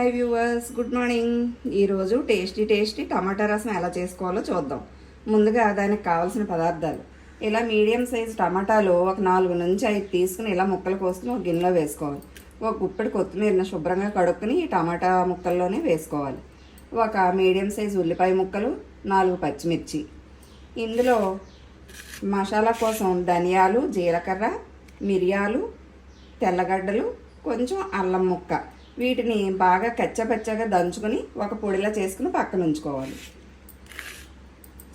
Viewers good morning. ఈరోజు tasty tasty టమాటా రసం ఎలా చేసుకోవాలో చూద్దాం. ముందుగా దానికి కావాల్సిన పదార్థాలు. ఇలా మీడియం సైజ్ టమాటాలు ఒక నాలుగు నుంచి ఐదు తీసుకుని ఇలా ముక్కలు కోసుకుని ఒక గిన్నెలో వేసుకోవాలి. ఒక గుప్పెడు కొత్తిమీరని శుభ్రంగా కడుక్కుని ఈ టమాటా ముక్కల్లోనే వేసుకోవాలి. ఒక మీడియం సైజ్ ఉల్లిపాయ ముక్కలు నాలుగు పచ్చిమిర్చి. ఇందులో మసాలా కోసం ధనియాలు జీలకర్ర మిరియాలు తెల్లగడ్డలు కొంచెం అల్లం ముక్క. వీటిని బాగా కచ్చపచ్చగా దంచుకొని ఒక పొడిలా చేసుకుని పక్కన ఉంచుకోవాలి.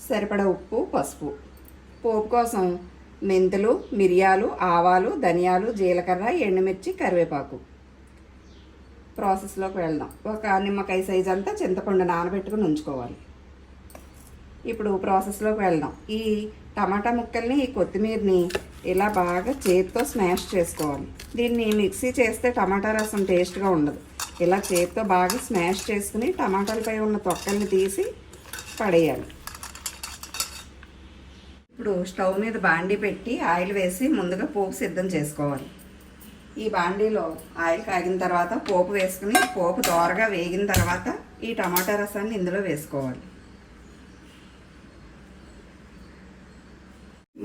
సరిపడా ఉప్పు పసుపు. పోపు కోసం మెంతులు మిరియాలు ఆవాలు ధనియాలు జీలకర్ర ఎండుమిర్చి కరివేపాకు. ప్రాసెస్లోకి వెళ్దాం. ఒక నిమ్మకాయ సైజ్ అంతా చింతపండు నానబెట్టుకుని ఉంచుకోవాలి. ఇప్పుడు ప్రాసెస్లోకి వెళ్దాం. ఈ టమాటా ముక్కల్ని ఈ కొత్తిమీరని ఇలా బాగా చేతితో స్మాష్ చేసుకోవాలి. దీన్ని మిక్సీ చేస్తే టమాటా రసం టేస్ట్గా ఉండదు. ఇలా చేతితో బాగా స్మాష్ చేసుకుని టమాటాలపై ఉన్న తొక్కల్ని తీసి పడేయాలి. ఇప్పుడు స్టవ్ మీద బాండీ పెట్టి ఆయిల్ వేసి ముందుగా పోపు సిద్ధం చేసుకోవాలి. ఈ బాండీలో ఆయిల్ కాగిన తర్వాత పోపు వేసుకుని పోపు దోరగా వేగిన తర్వాత ఈ టమాటా రసాన్ని ఇందులో వేసుకోవాలి.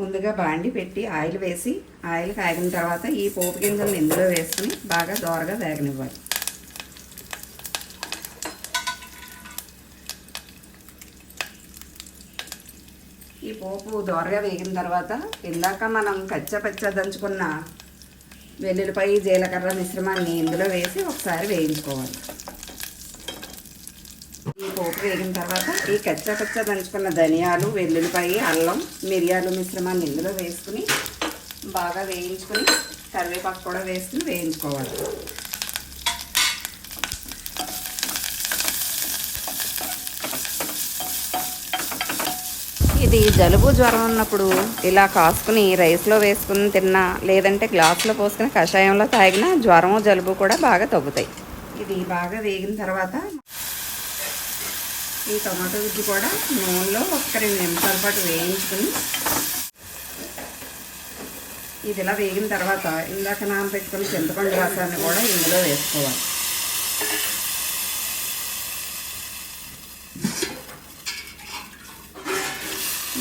ముందుగా బాండి పెట్టి ఆయిల్ వేసి ఆయిల్ కాగిన తర్వాత ఈ పోపు గింజలను ఇందులో వేసుకుని బాగా దోరగా వేగనివ్వాలి. ఈ పోపు దోరగా వేగిన తర్వాత ఇందాక మనం కచ్చపచ్చ దంచుకున్న వెల్లుల్లిపై జీలకర్ర మిశ్రమాన్ని ఇందులో వేసి ఒకసారి వేయించుకోవాలి. ఈ పోపు వేగిన తర్వాత ఈ కచ్చా కచ్చా దంచుకున్న ధనియాలు వెల్లుల్లిపాయి అల్లం మిరియాలు మిశ్రమాన్ని ఇందులో వేసుకుని బాగా వేయించుకుని కరివేపాకు కూడా వేసుకుని వేయించుకోవాలి. ఇది జలుబు జ్వరం ఉన్నప్పుడు ఇలా కాసుకుని రైస్లో వేసుకుని తిన్నా లేదంటే గ్లాసులో పోసుకుని కషాయంలో తాగినా జ్వరం జలుబు కూడా బాగా తగ్గుతాయి. ఇది బాగా వేగిన తర్వాత ఈ టమాటో గుజ్జు కూడా నూనెలో ఒక రెండు నిమిషాల పాటు వేయించుకుని ఇది ఇలా వేగిన తర్వాత ఇందాక నానబెట్టుకుని చింతపండు రసాన్ని కూడా ఇందులో వేసుకోవాలి.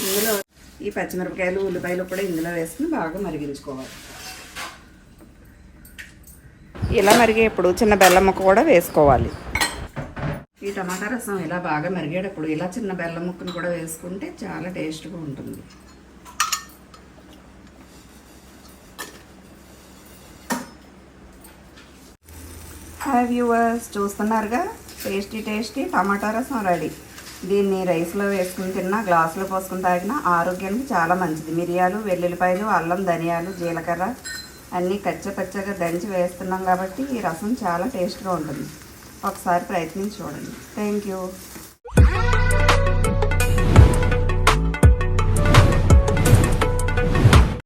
ఇందులో ఈ పచ్చిమిరపకాయలు ఉల్లిపాయలు కూడా ఇందులో వేసుకుని బాగా మరిగించుకోవాలి. ఇలా మరిగేప్పుడు చిన్న బెల్లం ముక్క కూడా వేసుకోవాలి. ఈ టమాటా రసం ఇలా బాగా మరిగేటప్పుడు ఇలా చిన్న బెల్లం ముక్కను కూడా వేసుకుంటే చాలా టేస్ట్గా ఉంటుంది. హాయ్ వ్యూవర్స్ చూస్తున్నారుగా? Tasty tasty tomato rasam ready. దీన్ని రైస్లో వేసుకుని తిన్నా గ్లాసులో పోసుకుని తాగినా ఆరోగ్యానికి చాలా మంచిది. మిరియాలు వెల్లుల్లిపాయలు అల్లం ధనియాలు జీలకర్ర అన్నీ కచ్చపచ్చగా దంచి వేస్తున్నాం కాబట్టి ఈ రసం చాలా టేస్ట్గా ఉంటుంది. ఒకసారి ప్రయత్నించి చూడండి. Thank you